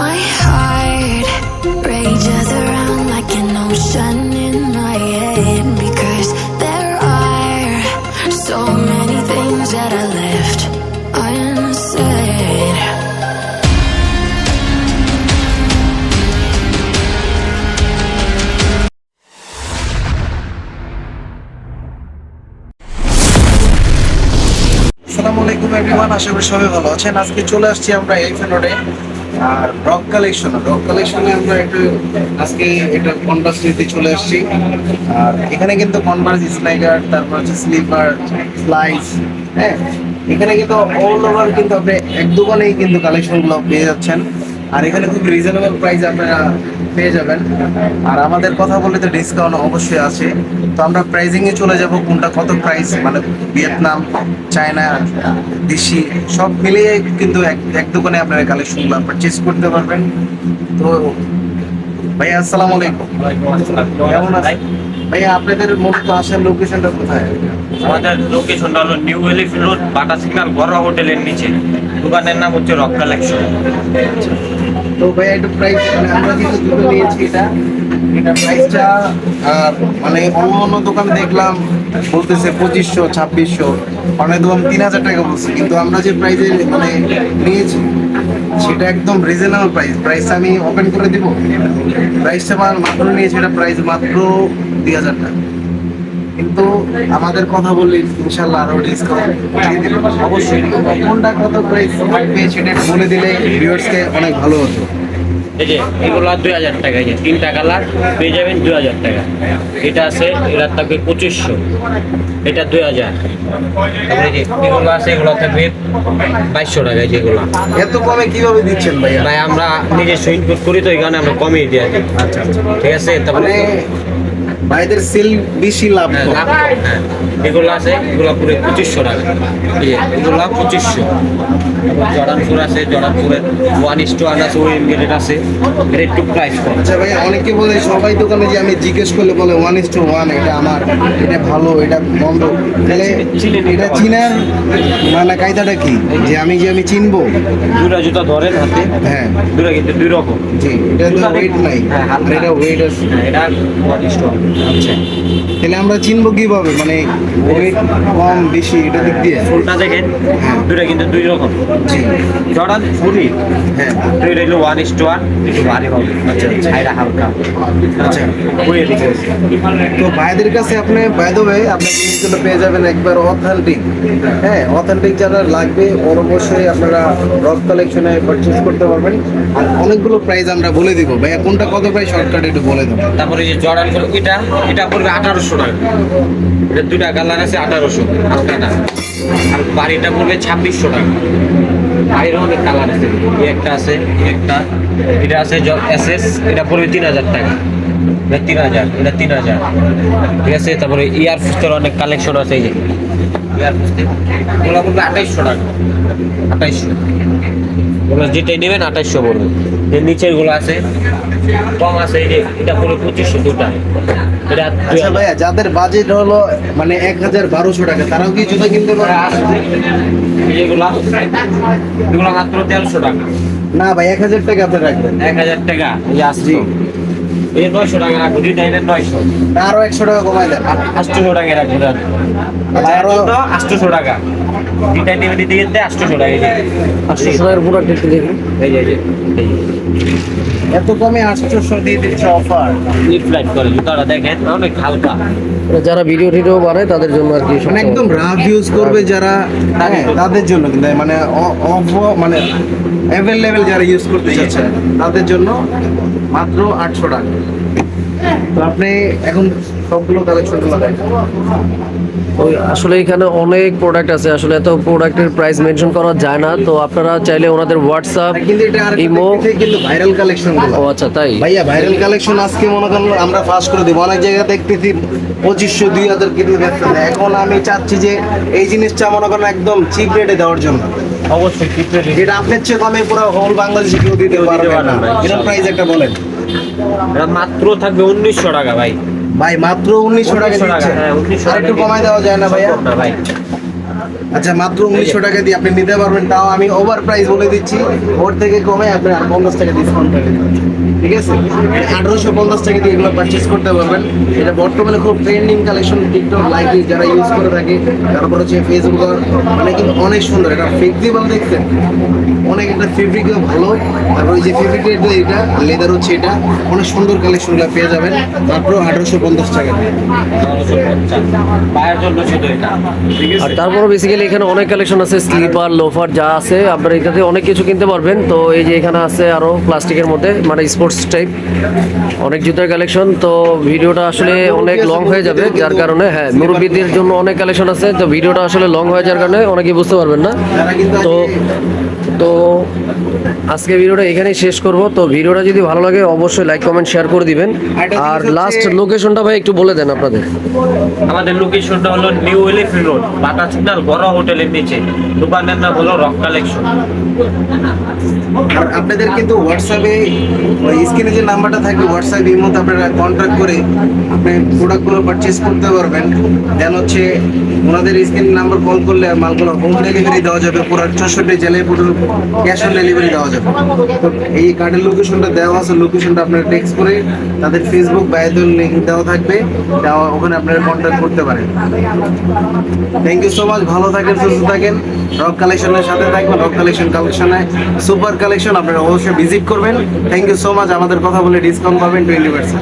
My heart rages around like an ocean in my head because there are so many things that I left unsaid. আসসালামু আলাইকুম everyone আশা করি সবাই ভালো আছেন আজকে চলে আসছি আমরা এই ফেলোডে আর রক কালেকশন রক কালেকশনে আমরা একটু আজকে এটা কনভার্স নিতে চলে আসছি। আর এখানে কিন্তু কনভার্স স্নাইকার তারপর হচ্ছে স্লিপার স্লাইস হ্যাঁ? এখানে কিন্তু অল ওভার কিন্তু আপনি এক দোকানেই কিন্তু কালেকশনগুলো পেয়ে যাচ্ছেন। আর এখানে খুব রিজনেবল প্রাইস আপনারা পেয়ে যাবেন। আর আমাদের কথা বললে তো ডিসকাউন্ট অবশ্যই আছে। তো আমরা প্রাইজিংয়ে চলে যাব, কোনটা কত প্রাইস মানে ভিয়েতনাম চায়না দেশি, সব মিলিয়ে কিন্তু এক এক দোকানে আপনারা কালেকশনগুলো পারচেস করতে পারবেন। তো ভাইয়া, আসসালামু আলাইকুম। কেমন ভাইয়া, আপনাদের মূলত আসার লোকেশনটা কোথায়? আমাদের লোকেশনটা হলো new elephant road Bata signal গড়া হোটেলের নিচে। দোকানের নাম হচ্ছে রক কালেকশন তো ভাইয়া একটু প্রাইস মানে আমরা কিন্তু দুটো নিয়েছি এটা। এটা প্রাইসটা আর মানে অন্য অন্য দোকানে দেখলাম, বলতেছে পঁচিশশো, ছাব্বিশশো। অনেক দোকান তিন হাজার টাকা বলছে, কিন্তু আমরা যে প্রাইসে মানে নিয়েছি, সেটা একদম রিজনেবল প্রাইস প্রাইস আমি ওপেন করে দিব। প্রাইসটা আমার মাত্র নিয়েছি, এটা প্রাইস মাত্র দুই হাজার টাকা। কিন্তু আমাদের কথা বললে ইনশাল্লাহ আরও ডিসকাউন্ট দিয়ে দিবেন। অবশ্যই। কোনটা কত প্রাইস থাকবে সেটা বলে দিলে ভিউয়ার্সকে অনেক ভালো হতো। এই যে এগুলো দুই হাজার টাকা এই যে তিনটা কালার পেয়ে যাবেন দুই হাজার টাকা। এটা আছে এটা থাকবে পঁচিশশো। এটা দুই হাজার। তারপরে যে এগুলো আছে এগুলো থাকবে বাইশশো টাকা যেগুলো এত কমে কীভাবে দিচ্ছেন ভাইয়া? তাই আমরা নিজস্ব ইনপুট করি তো এখানে আমরা কমিয়ে দিয়ে আচ্ছা আচ্ছা। ঠিক আছে? তারপরে মানে ভাইদের সেল বেশি লাভ হ্যাঁ, হ্যাঁ। এগুলো আছে এগুলো পুরো পঁচিশশো টাকা। এই যে এগুলো পঁচিশশো। জর্ডানপুর আছে জর্ডানপুরের ওয়ান ইস টু আছে ওই রেট আছে। এর একটু প্রাইস কম। আচ্ছা ভাইয়া অনেকে বলে সবাই দোকানে যে আমি জিজ্ঞেস করলে বলে ওয়ান ইস টু ওয়ান এটা আমার এটা ভালো এটা বন্ধ। তাহলে এটা চিনার মানে কায়দাটা কি? যে আমি যে আমি চিনবো? দুটা জুতা ধরেন হাতে। হ্যাঁ। দুটা কিন্তু দুই রকম। জি এটা তো ওয়েট নাই। হ্যাঁ, এটা ওয়েট আছে। হ্যাঁ, এটা ওয়ান ইস টু আচ্ছা। তাহলে আমরা চিনবো কীভাবে? মানে ওয়েট কম বেশি এটা দিক দিয়ে। ফুলটা দেখেন দুটা কিন্তু দুই রকম। জি জর্ডান ফুলই হ্যাঁ দুই রইল ওয়ান ইস টু ওয়ান একটু ভারী হবে। আচ্ছা। এটা হালকা। আচ্ছা। দিকে তো ভাইদের কাছে আপনি বাই দ্য ওয়ে আপনার জিনিসগুলো পেয়ে যাবেন একবার অথেন্টিক হ্যাঁ অথেন্টিক যারা লাগবে ওর অবশ্যই আপনারা রক কালেকশনে পারচেজ করতে পারবেন। আর অনেকগুলো প্রাইস আমরা বলে দিব। ভাইয়া কোনটা কত প্রাইস শর্টকাট একটু বলে দেবো তারপরে যে জর্ডানগুলো এটা পড়বে আঠারোশো টাকা। এটা দুটা কালার আছে আঠারোশো হালকাটা আর বাড়িটা পড়বে ছাব্বিশশো টাকা। বাড়ির অনেক কালার আছে। একটা আছে একটা। এটা আছে এস এস এটা পড়বে তিন হাজার টাকা। এটা তিন হাজার, এটা তিন হাজার। ঠিক আছে, তারপরে ইয়ার ফুস্টের অনেক কালেকশন আছে এই যে। ইয়ার ফুস্টের ওগুলো পড়বে আঠাইশশো টাকা। আঠাইশশো। ওগুলো যেটাই নেবেন আঠাশশো পড়বে। এর নিচেরগুলো আছে কম আছে এই যে এটা পুরো পঁচিশশো দুটা। এটা আচ্ছা ভাইয়া যাদের বাজেট হলো মানে এক হাজার বারোশো টাকা তারাও কি জুতা কিনতে পারে এগুলা এগুলো মাত্র তেরোশো টাকা। না ভাই এক হাজার টাকা আপনি রাখবেন। এক হাজার টাকা এই আসছি এই নয়শো টাকা রাখব দুইটা এটা নয়শো। আরও একশো টাকা কমাই দেন। আটশোশো টাকা রাখব আচ্ছা, আরো- আটশোশো টাকা। দুইটা দিতে গেলে আটশোশো টাকার দেখুন এই যে এত কমে আটশোশো দিয়ে দিচ্ছে অফার রিফ্লাইট করে জুতাটা দেখেন অনেক হালকা। মানে যারা ভিডিও টিডিও বানায় তাদের জন্য আর কি মানে একদম রাফ ইউজ করবে যারা হ্যাঁ, তাদের জন্য কিন্তু মানে অ- অফ মানে অ্যাভেলেবেল যারা ইউজ করতে চাচ্ছে তাদের জন্য মাত্র আটশো টাকা। তো আপনি এখন সবগুলো কালেকশনগুলো দেখেন। ওই আসলে এখানে অনেক প্রোডাক্ট আছে আসলে এত প্রোডাক্টের প্রাইস মেনশন করা যায় না তো আপনারা চাইলে ওনাদের হোয়াটসঅ্যাপ কিন্তু এটা আর ইমো কিন্তু ভাইরাল কালেকশন ও আচ্ছা তাই? ভাইয়া ভাইরাল কালেকশন আজকে মনে করেন আমরা ফাস্ট করে দিব। অনেক জায়গায় দেখতেছি পঁচিশশো দুই হাজার কেটে এখন আমি চাচ্ছি যে এই জিনিসটা মনে করেন একদম চিপ রেটে দেওয়ার জন্য। অবশ্যই এটা আপনার চেয়ে কমে পুরো হোল বাংলাদেশে কেউ দিতে পারবে না। এরকম প্রাইস একটা বলেন। এটা মাত্র থাকবে উনিশশো টাকা ভাই। ভাই মাত্র উনিশশো টাকা 1900 টাকা, দিচ্ছে। হ্যাঁ, 1900 একটু কমায় দেওয়া যায় না ভাইয়া? না ভাই। আচ্ছা মাত্র উনিশশো টাকা দিয়ে আপনি নিতে পারবেন তাও আমি ওভার প্রাইস বলে দিচ্ছি। ওর থেকে কমে আপনি আর পঞ্চাশ টাকা ডিসকাউন্ট করে ঠিক আছে? আঠারোশো পঞ্চাশ টাকা দিয়ে এগুলো পারচেস করতে পারবেন। এটা বর্তমানে খুব ট্রেন্ডিং কালেকশন টিকটক লাইক যারা ইউজ করে থাকে তারপর হচ্ছে ফেসবুক মানে কিন্তু অনেক সুন্দর। এটা ফ্লেক্সিবল দেখছেন? অনেক একটা ফেব্রিকও ভালো। তারপর ওই যে ফেব্রিকের এটা লেদার হচ্ছে এটা অনেক সুন্দর কালেকশনগুলো পেয়ে যাবেন। মাত্র আঠারোশো পঞ্চাশ টাকা দিয়ে। বায়ের জন্য শুধু এটা। ঠিক আর আছে তারপরও বেসিক্যালি এখানে অনেক কালেকশন আছে স্লিপার লোফার যা আছে। আপনারা এটাতে অনেক কিছু কিনতে পারবেন। তো এই যে এখানে আছে আরও প্লাস্টিকের মধ্যে মানে স্পোর্টস টাইপ অনেক জুতার কালেকশন তো ভিডিওটা আসলে অনেক লং হয়ে যাবে, যার কারণে হ্যাঁ মুরব্বীদের জন্য অনেক কালেকশন আছে। তো ভিডিওটা আসলে লং হয়ে যাওয়ার কারণে অনেকেই বুঝতে পারবেন না। তো তো আজকে ভিডিওটা এখানেই শেষ করব। তো ভিডিওটা যদি ভালো লাগে অবশ্যই লাইক কমেন্ট শেয়ার করে দিবেন। আর লাস্ট লোকেশনটা ভাই একটু বলে দেন আপনাদের। আমাদের লোকেশনটা হলো new elephant road Bata signal বড় হোটেলের নিচে দোকানের নাম হলো রক কালেকশন আর আপনাদের কিন্তু হোয়াটসঅ্যাপে ওই স্ক্রিনে যে নাম্বারটা থাকে হোয়াটসঅ্যাপ এর মধ্যে আপনারা কন্ট্যাক্ট করে আপনি প্রোডাক্টগুলো পারচেজ করতে পারবেন। দেন হচ্ছে ওনাদের স্ক্রিন নাম্বার কল করলে মালগুলো হোম ডেলিভারি দেওয়া যাবে পুরো চৌষট্টি জেলায় পুরো ক্যাশ অন ডেলিভারি দেওয়া যাবে। এই কার্ডের লোকেশনটা দেওয়া আছে লোকেশনটা আপনারা টেক্সট করে তাদের ফেসবুক বায়োদের লিঙ্ক দেওয়া থাকবে। ওখানে আপনারা কন্ট্যাক্ট করতে পারেন। থ্যাংক ইউ সো মাচ ভালো থাকেন, সুস্থ থাকেন। রক কালেকশনের সাথে থাকবেন রক কালেকশন কালেকশনে সুপার কালেকশন আপনারা অবশ্যই ভিজিট করবেন। থ্যাংক ইউ সো মাচ আমাদের কথা বলে ডিসকাউন্ট পাবেন টোয়েন্টি পার্সেন্ট